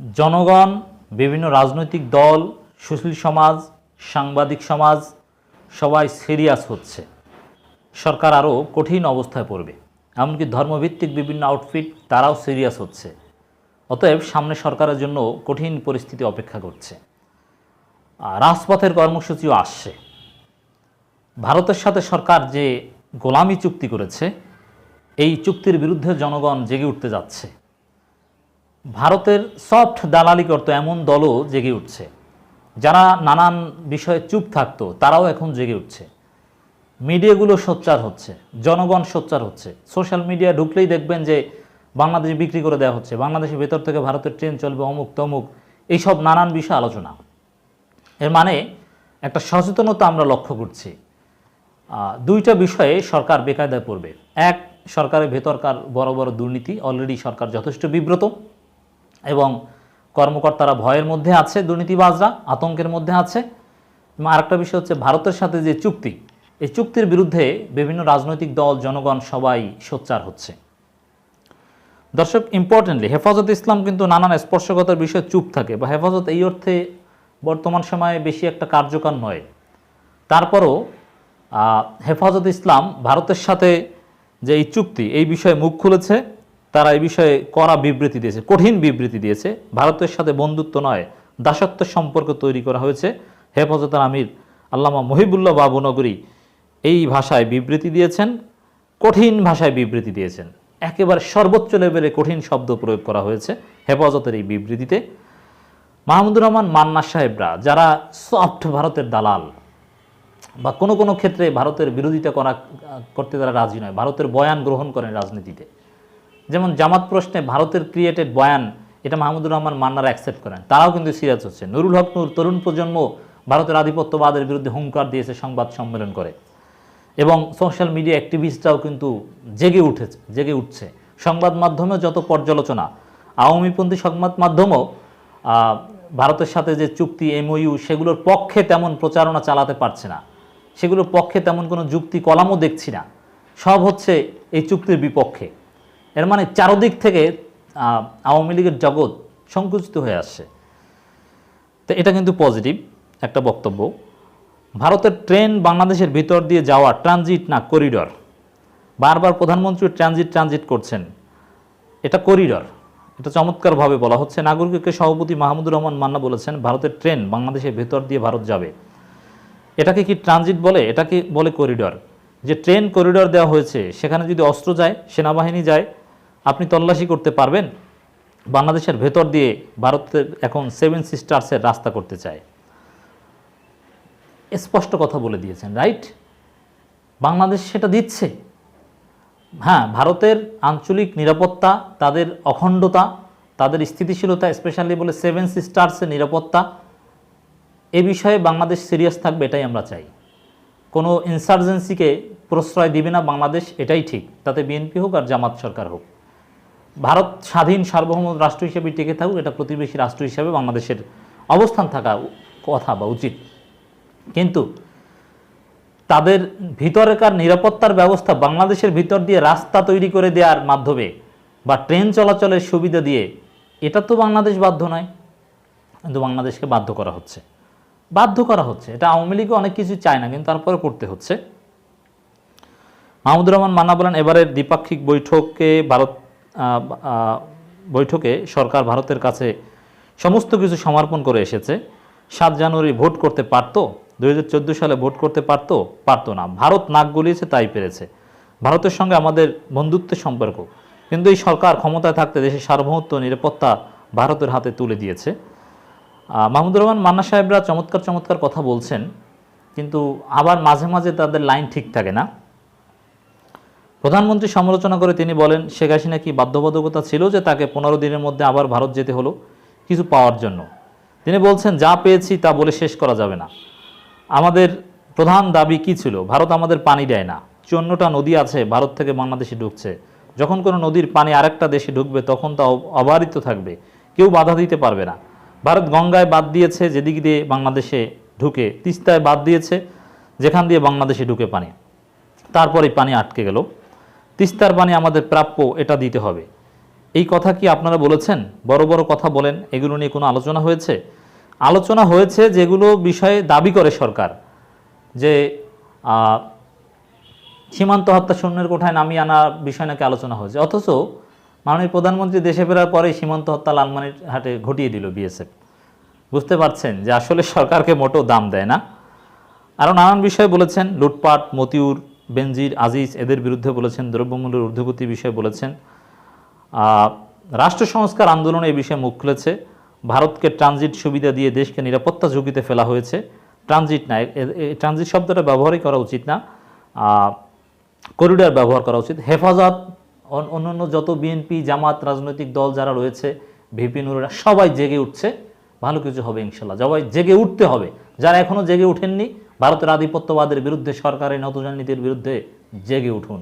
জনগণ, বিভিন্ন রাজনৈতিক দল, সুশীল সমাজ, সাংবাদিক সমাজ, সবাই সিরিয়াস হচ্ছে। সরকার আরও কঠিন অবস্থায় পড়বে, এমনকি ধর্মভিত্তিক বিভিন্ন আউটফিট তারাও সিরিয়াস হচ্ছে। অতএব সামনে সরকারের জন্য কঠিন পরিস্থিতি অপেক্ষা করছে। রাজপথের কর্মসূচিও আসছে। ভারতের সাথে সরকার যে গোলামি চুক্তি করেছে, এই চুক্তির বিরুদ্ধে জনগণ জেগে উঠতে যাচ্ছে। ভারতের সফট দালালি করত এমন দলও জেগে উঠছে। যারা নানান বিষয়ে চুপ থাকতো, তারাও এখন জেগে উঠছে। মিডিয়াগুলো সোচ্চার হচ্ছে, জনগণ সোচ্চার হচ্ছে। সোশ্যাল মিডিয়া ঢুকলেই দেখবেন যে বাংলাদেশ বিক্রি করে দেওয়া হচ্ছে, বাংলাদেশের ভেতর থেকে ভারতের ট্রেন চলবে অমুক তমুক, এইসব নানান বিষয় আলোচনা। এর মানে একটা সচেতনতা আমরা লক্ষ্য করছি। দুইটা বিষয়ে সরকার বেকায়দায় পড়বে। এক, সরকারের ভেতরকার বড় বড় দুর্নীতি অলরেডি সরকার যথেষ্ট বিব্রত। এবং কর্মকর্তারা ভয়ের মধ্যে আছে, দুর্নীতিবাজরা আতঙ্কের মধ্যে আছে। আরেকটা বিষয় হচ্ছে ভারতের সাথে যে চুক্তি, এই চুক্তির বিরুদ্ধে বিভিন্ন রাজনৈতিক দল, জনগণ সবাই সোচ্চার হচ্ছে। দর্শক ইম্পর্টেন্টলি হেফাজত ইসলাম কিন্তু নানান স্পর্শকতার বিষয়ে চুপ থাকে বা হেফাজত এই অর্থে বর্তমান সময়ে বেশি একটা কার্যকর নয়। তারপরও হেফাজত ইসলাম ভারতের সাথে যে এই চুক্তি, এই বিষয়ে মুখ খুলেছে। তারা এই বিষয়ে কড়া বিবৃতি দিয়েছে, কঠিন বিবৃতি দিয়েছে। ভারতের সাথে বন্ধুত্ব নয়, দাসত্ব সম্পর্ক তৈরি করা হয়েছে। হেফাজতের আমির আল্লামা মহিবুল্লাহ বাবুনগরী এই ভাষায় বিবৃতি দিয়েছেন, কঠিন ভাষায় বিবৃতি দিয়েছেন। একেবারে সর্বোচ্চ লেভেলে কঠিন শব্দ প্রয়োগ করা হয়েছে হেফাজতের এই বিবৃতিতে। মাহমুদুর রহমান মান্না সাহেবরা, যারা সফট ভারতের দালাল, বা কোনো কোনো ক্ষেত্রে ভারতের বিরোধিতা করা, করতে তারা রাজি নয়, ভারতের বয়ান গ্রহণ করেন রাজনীতিতে। যেমন জামাত প্রশ্নে ভারতের ক্রিয়েটেড বয়ান, এটা মাহমুদুর রহমান মান্নারা অ্যাকসেপ্ট করেন। তারাও কিন্তু সিরিয়াস হচ্ছে। নুরুল হক নূর তরুণ প্রজন্ম ভারতের আধিপত্যবাদের বিরুদ্ধে হুঙ্কার দিয়েছে সংবাদ সম্মেলন করে। এবং সোশ্যাল মিডিয়া অ্যাক্টিভিস্টরাও কিন্তু জেগে উঠেছে, জেগে উঠছে। সংবাদ মাধ্যমে যত পর্যালোচনা, আওয়ামীপন্থী সংবাদ মাধ্যমও ভারতের সাথে যে চুক্তি এমওইউ সেগুলোর পক্ষে তেমন প্রচারণা চালাতে পারছে না। সেগুলোর পক্ষে তেমন কোনো যুক্তি কলামও দেখছি না। সব হচ্ছে এই চুক্তির বিপক্ষে। এর মানে চারদিক থেকে আওয়ামী লীগের জগৎ সংকুচিত হয়ে আসছে। তো এটা কিন্তু পজিটিভ একটা বক্তব্য। ভারতের ট্রেন বাংলাদেশের ভিতর দিয়ে যাওয়া ট্রানজিট না করিডর? বারবার প্রধানমন্ত্রী ট্রানজিট ট্রানজিট করছেন। এটা করিডর। এটা চমৎকারভাবে বলা হচ্ছে। নাগরিককে সভাপতি মাহমুদুর রহমান মান্না বলেছেন, ভারতের ট্রেন বাংলাদেশের ভেতর দিয়ে ভারত যাবে। এটাকে কি ট্রানজিট বলে? এটাকে বলে করিডর। যে ট্রেন করিডর দেওয়া হয়েছে, সেখানে যদি অস্ত্র যায়, সেনাবাহিনী যায় আপনি তল্লাশি করতে পারবেন। বাংলাদেশের ভেতর দিয়ে ভারতের এখন সেভেন সিস্টার্সের রাস্তা করতে চায়। স্পষ্ট কথা বলে দিয়েছেন, রাইট? বাংলাদেশ সেটা দিচ্ছে। হ্যাঁ ভারতের আঞ্চলিক নিরাপত্তা, তাদের অখণ্ডতা, তাদের স্থিতিশীলতা স্পেশালি বলে সেভেন সিস্টার্সের নিরাপত্তা, এ বিষয়ে বাংলাদেশ সিরিয়াস থাকবে, এটাই আমরা চাই। কোনো ইনসার্জেন্সিকে প্রশ্রয় দিবে না বাংলাদেশ, এটাই ঠিক। তাতে বিএনপি হোক আর জামাত সরকার হোক। ভারত স্বাধীন সার্বভৌম রাষ্ট্র হিসেবে টিকে থাকুক, এটা প্রতিবেশী রাষ্ট্র হিসেবে বাংলাদেশের অবস্থান থাকা কথা বা উচিত। কিন্তু তাদের ভিতরেকার নিরাপত্তার ব্যবস্থা বাংলাদেশের ভিতর দিয়ে রাস্তা তৈরি করে দেওয়ার মাধ্যমে বা ট্রেন চলাচলের সুবিধা দিয়ে, এটা তো বাংলাদেশ বাধ্য নয়। কিন্তু বাংলাদেশকে বাধ্য করা হচ্ছে। বাধ্য করা হচ্ছে। এটা আওয়ামী লীগও অনেক কিছু চায় না, কিন্তু তারপরে করতে হচ্ছে। মাহমুদুর রহমান মান্না বলেন, এবারের দ্বিপাক্ষিক বৈঠকে ভারত বৈঠকে সরকার ভারতের কাছে সমস্ত কিছু সমর্পণ করে এসেছে। সাত জানুয়ারি ভোট করতে পারতো, দুই সালে ভোট করতে পারতো পারতো না। ভারত নাক গলিয়েছে, তাই পেরেছে। ভারতের সঙ্গে আমাদের বন্ধুত্বের সম্পর্ক। কিন্তু এই সরকার ক্ষমতায় থাকতে দেশের সার্বভৌমত্ব, নিরাপত্তা ভারতের হাতে তুলে দিয়েছে। মাহমুদুর রহমান, মান্না সাহেবরা চমৎকার চমৎকার কথা বলছেন, কিন্তু আবার মাঝে মাঝে তাদের লাইন ঠিক থাকে না। প্রধানমন্ত্রী সমালোচনা করে তিনি বলেন, শেখ হাসিনা কি বাধ্যবাধকতা ছিল যে তাকে পনেরো দিনের মধ্যে আবার ভারত যেতে হলো কিছু পাওয়ার জন্য? তিনি বলছেন, যা পেয়েছি তা বলে শেষ করা যাবে না। আমাদের প্রধান দাবি কি ছিল? ভারত আমাদের পানি দেয় না। চুয়ান্নটা নদী আছে, ভারত থেকে বাংলাদেশে ঢুকছে যখন কোনো নদীর পানি আরেকটা দেশে ঢুকবে তখন তা অব- অবারিত থাকবে। কেউ বাধা দিতে পারবে না। ভারত গঙ্গায় বাদ দিয়েছে, যেদিক দিয়ে বাংলাদেশে ঢুকে, তিস্তায় বাদ দিয়েছে, যেখান দিয়ে বাংলাদেশে ঢুকে পানি। তারপরে পানি আটকে গেল। তিস্তার পানি আমাদের প্রাপ্য, এটা দিতে হবে। এই কথা কি আপনারা বলেছেন? বড় বড় কথা বলেন, এগুলো নিয়ে কোনো আলোচনা হয়েছে? আলোচনা হয়েছে যেগুলো বিষয়ে দাবি করে সরকার, যে সীমান্ত হত্যা শূন্যের কোঠায় নামিয়ে আনার বিষয় নাকি আলোচনা হয়েছে। অথচ মাননীয় প্রধানমন্ত্রী দেশে ফেরার পরে সীমান্ত হত্যা লালমানির হাটে ঘটিয়ে দিল বিএসএফ। বুঝতে পারছেন যে আসলে সরকারকে মোটেও দাম দেয় না। আরও নানান বিষয়ে বলেছেন, লুটপাট, মতিউর বেনজির আজিজ এদের বিরুদ্ধে বলেছেন, দ্রব্যমূল্যের ঊর্ধ্বগতি বিষয়ে বলেছেন। রাষ্ট্র সংস্কার আন্দোলনে এই বিষয়ে মুখ খুলেছে। ভারতকে ট্রানজিট সুবিধা দিয়ে দেশকে নিরাপত্তা ঝুঁকিতে ফেলা হয়েছে। ট্রানজিট না, এ- এ- এ- ট্রানজিট শব্দটা ব্যবহারই করা উচিত না। করিডর ব্যবহার করা উচিত। হেফাজত অন্যান্য যত বিএনপি, জামাত, রাজনৈতিক দল যারা রয়েছে, ভিপি নুরেরা সবাই জেগে উঠছে। ভালো কিছু হবে ইনশাল্লাহ। সবাই জেগে উঠতে হবে। যারা এখনও জেগে উঠেননি ভারতের আধিপত্যবাদের বিরুদ্ধে সরকারের নতুন নীতির বিরুদ্ধে জেগে উঠুন।